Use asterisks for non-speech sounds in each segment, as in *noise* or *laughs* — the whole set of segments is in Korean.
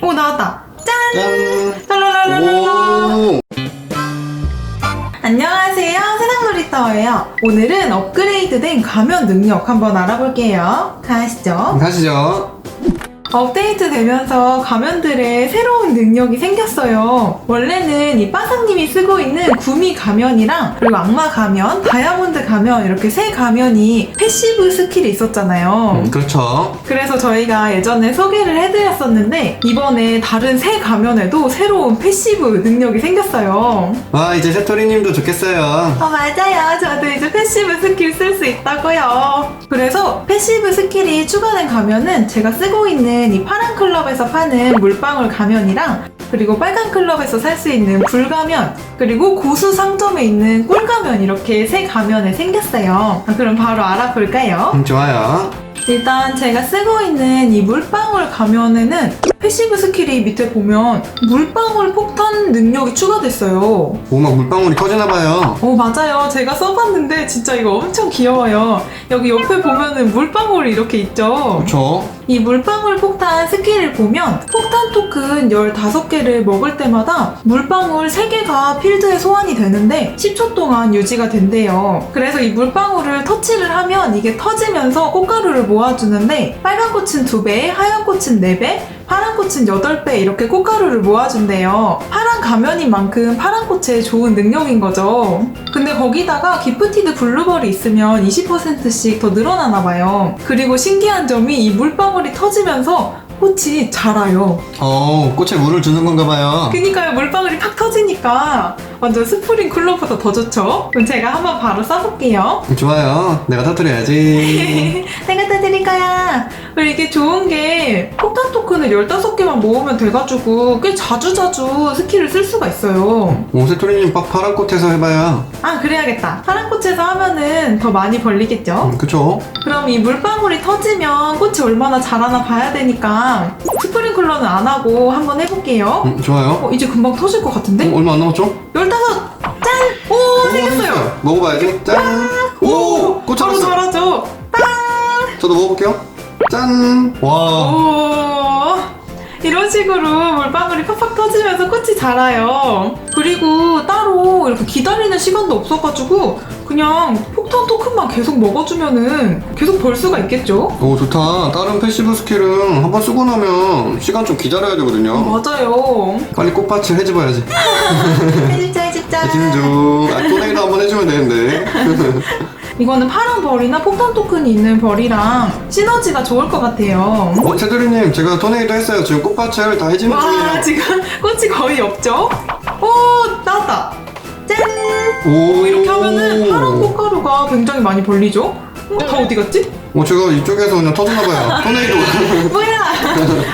오 나왔다. 짠. 오! 안녕하세요. 세상놀이터예요. 오늘은 업그레이드된 가면 능력 한번 알아볼게요. 가시죠. 가시죠. 업데이트 되면서 가면들의 새로운 능력이 생겼어요. 원래는 이 빠삭님이 쓰고 있는 구미 가면이랑 그리고 악마 가면, 다이아몬드 가면 이렇게 세 가면이 패시브 스킬이 있었잖아요. 음, 그렇죠. 그래서 저희가 예전에 소개를 해드렸었는데 이번에 다른 새 가면에도 새로운 패시브 능력이 생겼어요. 와, 이제 새토리님도 좋겠어요. 어, 맞아요. 저도 이제 패시브 스킬 쓸 수 있다고요. 그래서 패시브 스킬이 추가된 가면은 제가 쓰고 있는 이 파란 클럽에서 파는 물방울 가면이랑 그리고 빨간 클럽에서 살 수 있는 불가면 그리고 고수 상점에 있는 꿀가면 이렇게 세 가면에 생겼어요. 아, 그럼 바로 알아볼까요? 음, 좋아요. 일단 제가 쓰고 있는 이 물방울 가면에는 패시브 스킬이 밑에 보면 물방울 폭탄 능력이 추가됐어요. 오, 막 물방울이 터지나봐요. 어, 맞아요. 제가 써봤는데 진짜 이거 엄청 귀여워요. 여기 옆에 보면은 물방울이 이렇게 있죠. 그렇죠. 이 물방울 폭탄 스킬을 보면 폭탄 토큰 15개를 먹을 때마다 물방울 3개가 필드에 소환이 되는데 10초 동안 유지가 된대요. 그래서 이 물방울을 터치를 하면 이게 터지면서 꽃가루를 모아주는데 빨간 꽃은 2배, 하얀 꽃은 4배, 파란 꽃은 8배 이렇게 꽃가루를 모아준대요. 파란 가면인 만큼 파란 꽃에 좋은 능력인 거죠. 근데 거기다가 기프티드 블루벌이 있으면 20%씩 더 늘어나나 봐요. 그리고 신기한 점이 이 물방울이 터지면서 꽃이 자라요. 어, 꽃에 물을 주는 건가 봐요. 그니까요, 물방울이 팍 터지니까 완전 스프링 쿨러보다 더 좋죠? 그럼 제가 한번 바로 써볼게요. 음, 좋아요. 내가 터뜨려야지. *laughs* 내가 떠드릴 거야. 그리고 이게 좋은 게 폭탄 토큰을 15개만 모으면 돼가지고 꽤 자주자주 스킬을 쓸 수가 있어요. 오, 새토리님 파, 파란 꽃에서 해봐요. 아, 그래야겠다. 파란 꽃에서 하면은 더 많이 벌리겠죠? 음, 그쵸. 그럼 이 물방울이 터지면 꽃이 얼마나 자라나 봐야 되니까 스프링클러는 안 하고 한번 해볼게요. 음, 좋아요. 어, 이제 금방 터질 것 같은데? 어, 얼마 안 남았죠? 15! 짠! 오, 생겼어요! 먹어봐야지. 짠! 오! 꽃 바로 잡았어. 자라죠? 저도 먹어볼게요. 짠! 와. 오, 이런 식으로 물방울이 팍팍 터지면서 꽃이 자라요. 그리고 따로 이렇게 기다리는 시간도 없어가지고 그냥 폭탄 토큰만 계속 먹어주면은 계속 벌 수가 있겠죠? 오, 좋다. 다른 패시브 스킬은 한번 쓰고 나면 시간 좀 기다려야 되거든요. 맞아요. 빨리 꽃밭을 해집어야지. 해집자 해집자. 해지는 중. 아, 토네이도 한번 해주면 되는데. *laughs* 이거는 파란 벌이나 폭탄 토큰이 있는 벌이랑 시너지가 좋을 것 같아요. 어, 새도리님, 제가 토네이도 했어요. 지금 꽃밭을 다 해지는 와 중이에요. 지금 *laughs* 꽃이 거의 없죠? 오 나왔다. 짠. 오, 이렇게 하면은 파란 꽃가루가 굉장히 많이 벌리죠? 어, 다 어디 갔지? 어, 제가 이쪽에서 그냥 터졌나봐요. 토네이도. *laughs*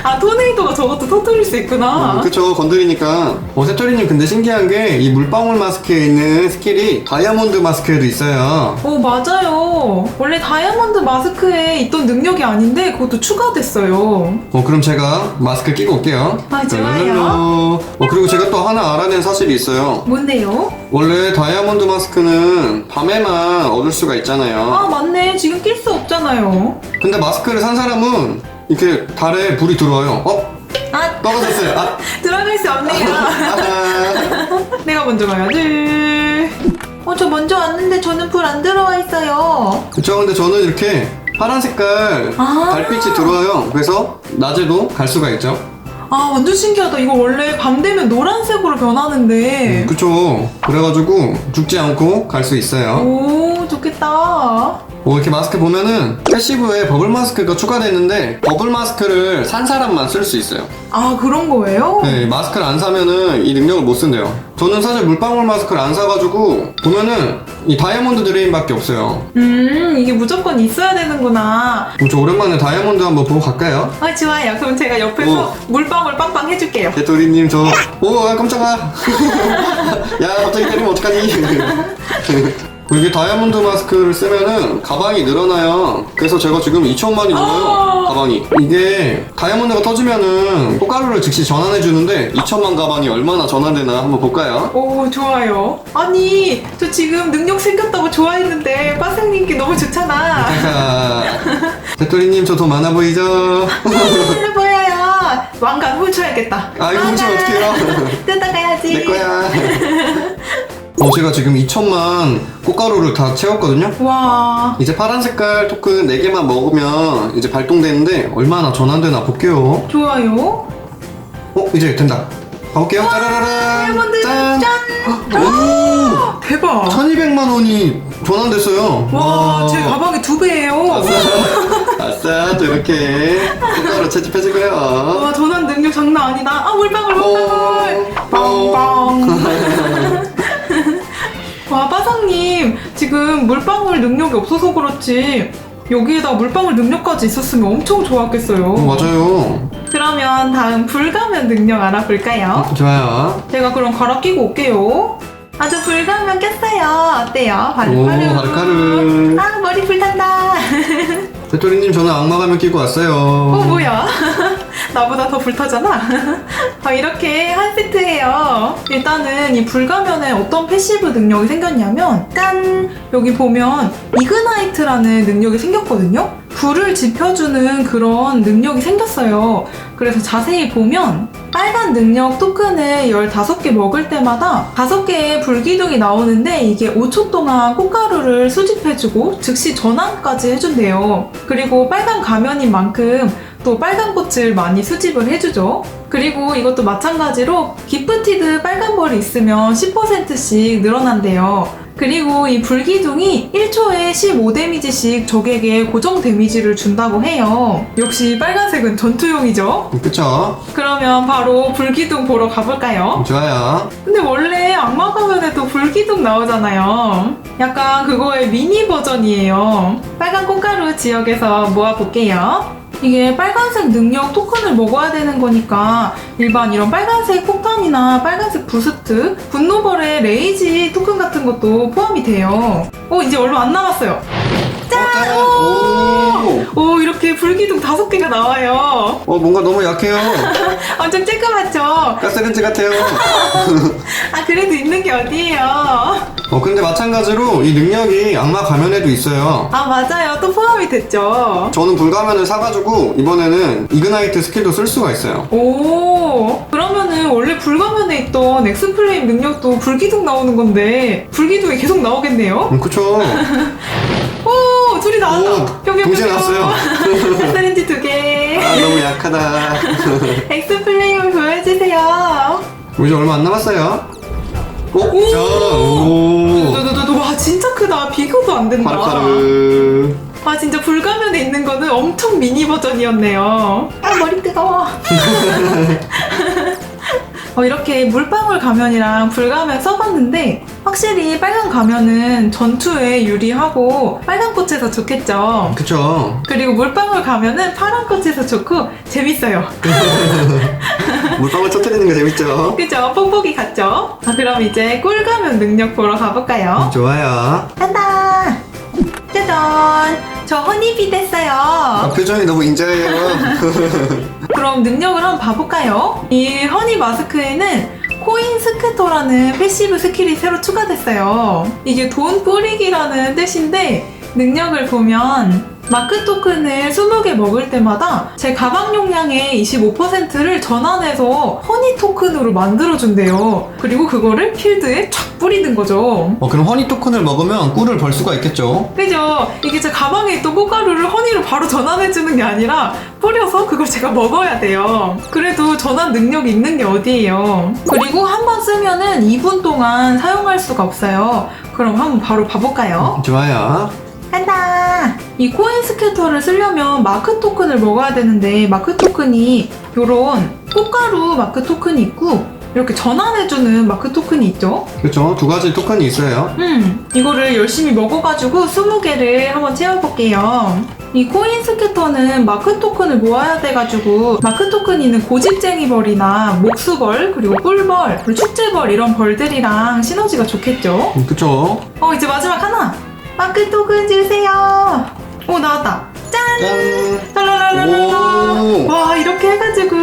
아 토네이도가 저것도 터뜨릴 수 있구나. 음, 그쵸, 건드리니까. 어, 새토리님, 근데 신기한 게 이 물방울 마스크에 있는 스킬이 다이아몬드 마스크에도 있어요. 오 맞아요. 원래 다이아몬드 마스크에 있던 능력이 아닌데 그것도 추가됐어요. 어, 그럼 제가 마스크 끼고 올게요. 아, 좋아요. 랄랄랄라. 어, 그리고 제가 또 하나 알아낸 사실이 있어요. 뭔데요? 원래 다이아몬드 마스크는 밤에만 얻을 수가 있잖아요. 아 맞네. 지금 낄 수 없잖아요. 근데 마스크를 산 사람은 이렇게 달에 불이 들어와요. 어? 아 떨어졌어요. 아, *laughs* 들어갈 수 없네요. 아, *laughs* 내가 먼저 가야지. 어, 저 먼저 왔는데 저는 불 안 들어와 있어요. 그쵸. 근데 저는 이렇게 파란 색깔 아. 달빛이 들어와요. 그래서 낮에도 갈 수가 있죠. 아, 완전 신기하다. 이거 원래 밤 되면 노란색으로 변하는데. 그쵸. 그래가지고 죽지 않고 갈 수 있어요. 오, 좋겠다. 뭐 이렇게 마스크 보면은 패시브에 버블 마스크가 추가됐는데 버블 마스크를 산 사람만 쓸 수 있어요. 아, 그런 거예요? 네, 마스크를 안 사면은 이 능력을 못 쓴대요. 저는 사실 물방울 마스크를 안 사가지고 보면은 이 다이아몬드 드레인밖에 없어요. 음, 이게 무조건 있어야 되는구나. 그럼 저 오랜만에 다이아몬드 한번 보고 갈까요? 아, 좋아요. 그럼 제가 옆에서 물방울 빵빵 해줄게요. 대토리님 저, 오, 아, 깜짝아. *laughs* 야, 갑자기 때리면 어떡하니? *laughs* 이게 다이아몬드 마스크를 쓰면은 가방이 늘어나요. 그래서 제가 지금 2천만이 넘어요. 아. 가방이. 이게 다이아몬드가 터지면은 꽃가루를 즉시 전환해 주는데 2천만 가방이 얼마나 전환되나 한번 볼까요? 오, 좋아요. 아니, 저 지금 능력 생겼다고 좋아했는데, 빠생님께 너무 좋잖아. *laughs* *laughs* 자, 대토리님 저 돈 많아 보이죠? 잘 *laughs* 보여요. 왕관 훔쳐야겠다. 아 이거 훔치면 어떡해요? 뜯어가야지. 내 거야. 어, 제가 지금 2천만 꽃가루를 다 채웠거든요. 와. 이제 파란 색깔 토큰 4개만 먹으면 이제 발동되는데 얼마나 전환되나 볼게요. 좋아요. 어, 이제 된다. 가볼게요. 짜라라란. 다이아몬드 짠. 짠. 오! 대박. 1200만 원이 전환됐어요. 와, 제 가방이 두 배예요. 아싸. *laughs* 아싸, 또 이렇게 꽃가루 채집해주고요. 와, 전환 능력 장난 아니다. 아, 물방울, 물방울. 어. 빵빵. *laughs* 와, 빠상님, 지금 물방울 능력이 없어서 그렇지. 여기에다 물방울 능력까지 있었으면 엄청 좋았겠어요. 어, 맞아요. 그러면 다음 불가면 능력 알아볼까요? 좋아요. 제가 그럼 갈아 끼고 올게요. 아주 불가면 꼈어요. 어때요? 오, 바르바르. 바르카르. 아, 머리 불탄다. *laughs* 배토리님, 저는 악마 가면 끼고 왔어요. 어, 뭐야? 나보다 더 불타잖아? *laughs* 아, 이렇게 한 세트예요. 일단은 이 불가면에 어떤 패시브 능력이 생겼냐면, 짠! 여기 보면 이그나이트라는 능력이 생겼거든요? 불을 지펴주는 그런 능력이 생겼어요. 그래서 자세히 보면, 빨간 능력 토큰을 15개 먹을 때마다 5개의 불기둥이 나오는데 이게 5초 동안 꽃가루를 수집해주고 즉시 전환까지 해준대요. 그리고 빨간 가면인 만큼 또 빨간 꽃을 많이 수집을 해주죠. 그리고 이것도 마찬가지로 기프티드 빨간 벌이 있으면 10%씩 늘어난대요. 그리고 이 불기둥이 1초에 15데미지씩 적에게 고정 데미지를 준다고 해요. 역시 빨간색은 전투용이죠. 그쵸? 그러면 바로 불기둥 보러 가볼까요? 좋아요. 근데 원래 악마 가면에도 불기둥 나오잖아요. 약간 그거의 미니 버전이에요. 빨간 꽃가루 지역에서 모아볼게요. 이게 빨간색 능력 토큰을 먹어야 되는 거니까 일반 이런 빨간색 폭탄이나 빨간색 부스트, 분노벌의 레이지 토큰 같은 것도 포함이 돼요. 어, 이제 얼마 안 남았어요. 짠! 오! 오, 이렇게 불기둥 다섯 개가 나와요. 어, 뭔가 너무 약해요. 엄청 쬐끄맣죠? 가스렌지 같아요. *laughs* 아, 그래도 있는 게 어디예요? 어, 근데 마찬가지로 이 능력이 악마 가면에도 있어요. 아 맞아요 또 포함이 됐죠 저는 불가면을 사가지고 이번에는 이그나이트 스킬도 쓸 수가 있어요. 오 그러면은 원래 불가면에 있던 엑스플레임 능력도 불기둥 나오는 건데 불기둥이 계속 나오겠네요 음, 그쵸? *laughs* 오 둘이 나왔다 오, 동시에 나왔어요. *laughs* 엑스렌지 두 개 아, 너무 약하다. *laughs* 엑스 플레임을 보여주세요 이제 얼마 안 남았어요. 오! 자, 오! 너너너너 와 진짜 크다 비교도 안 된다 파르파르. 아 진짜 불가면에 있는 거는 엄청 미니 버전이었네요. 아 머리 뜨거워. *laughs* 어, 이렇게 물방울 가면이랑 불가면 써봤는데 확실히 빨간 가면은 전투에 유리하고 빨간 꽃에서 좋겠죠. 그쵸? 그리고 물방울 가면은 파란 꽃에서 좋고 재밌어요. *laughs* 물방울 터뜨리는 거 재밌죠? 그죠? 뽕뽕이 같죠? 아, 그럼 이제 꿀 가면 능력 보러 가볼까요? 좋아요. 간다! 짜잔! 저 허니비 됐어요. 아, 표정이 너무 인자해요. *laughs* 그럼 능력을 한번 봐볼까요? 이 허니 마스크에는 코인 스케터라는 패시브 스킬이 새로 추가됐어요. 이게 돈 뿌리기라는 뜻인데 능력을 보면 마크 토큰을 20개 먹을 때마다 제 가방 용량의 25%를 전환해서 허니 토큰으로 만들어준대요. 그리고 그거를 필드에 촥 뿌리는 거죠. 어, 그럼 허니 토큰을 먹으면 꿀을 벌 수가 있겠죠? 그죠? 이게 제 가방에 있던 꽃가루를 허니로 바로 전환해주는 게 아니라 뿌려서 그걸 제가 먹어야 돼요. 그래도 전환 능력이 있는 게 어디예요? 그리고 한 번 쓰면은 2분 동안 사용할 수가 없어요. 그럼 한번 바로 봐볼까요? 좋아요. 간다! 이 코인 스케터를 쓰려면 마크 토큰을 먹어야 되는데 마크 토큰이 요런 꽃가루 마크 토큰이 있고 이렇게 전환해주는 마크 토큰이 있죠? 그쵸? 두 가지 토큰이 있어요. 음, 이거를 열심히 먹어가지고 20개를 한번 채워볼게요. 이 코인 스캐터는 마크 토큰을 모아야 돼가지고 마크 토큰이 있는 고집쟁이 벌이나 목수벌, 그리고 꿀벌, 그리고 축제벌 이런 벌들이랑 시너지가 좋겠죠? 음, 그쵸? 어, 이제 마지막 하나! 마크 토큰 주세요! 오, 나왔다! 짠! 오! 와, 이렇게 해가지고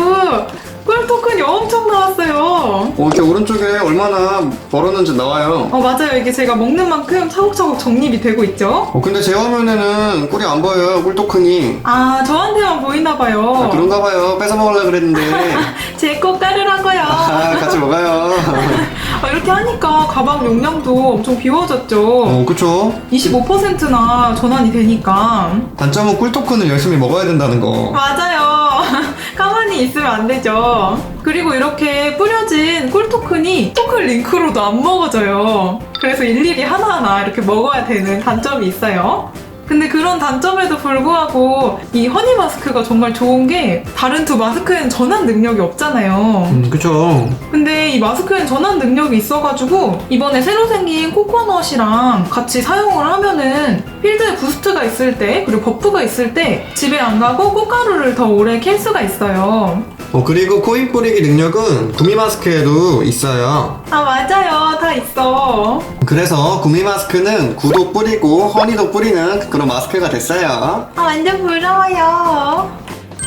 꿀 토큰이 엄청 나왔어요! 어, 이렇게 오른쪽에 얼마나 벌었는지 나와요. 어, 맞아요. 이게 제가 먹는 만큼 차곡차곡 정립이 되고 있죠. 어, 근데 제 화면에는 꿀이 안 보여요. 꿀 토큰이. 아, 저한테만 보이나 봐요. 아, 그런가 봐요. 뺏어 먹으려고 그랬는데. *laughs* 제꼭 따르라고요. 아, 같이 먹어요. *laughs* 아, 이렇게 하니까 가방 용량도 엄청 비워졌죠. 어, 그쵸. 25%나 전환이 되니까. 단점은 꿀토큰을 열심히 먹어야 된다는 거. 맞아요. *laughs* 가만히 있으면 안 되죠. 그리고 이렇게 뿌려진 꿀토큰이 토큰 링크로도 안 먹어져요. 그래서 일일이 하나하나 이렇게 먹어야 되는 단점이 있어요. 근데 그런 단점에도 불구하고 이 허니 마스크가 정말 좋은 게 다른 두 마스크에는 전환 능력이 없잖아요. 음, 그쵸. 근데 이 마스크엔 전환 능력이 있어가지고 이번에 새로 생긴 코코넛이랑 같이 사용을 하면은 필드에 부스트가 있을 때 그리고 버프가 있을 때 집에 안 가고 꽃가루를 더 오래 캘 수가 있어요. 어, 그리고 코인 뿌리기 능력은 구미 마스크에도 있어요. 아 맞아요 다 있어. 그래서 구미 마스크는 구도 뿌리고 허니도 뿌리는 그런 마스크가 됐어요. 아 완전 부러워요.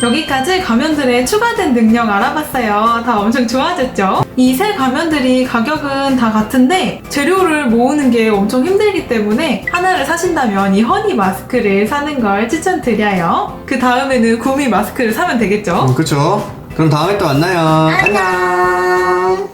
여기까지 가면들의 추가된 능력 알아봤어요. 다 엄청 좋아졌죠? 이 세 가면들이 가격은 다 같은데 재료를 모으는 게 엄청 힘들기 때문에 하나를 사신다면 이 허니 마스크를 사는 걸 추천드려요. 그 다음에는 구미 마스크를 사면 되겠죠? 어, 그쵸. 그럼 다음에 또 만나요. 안녕.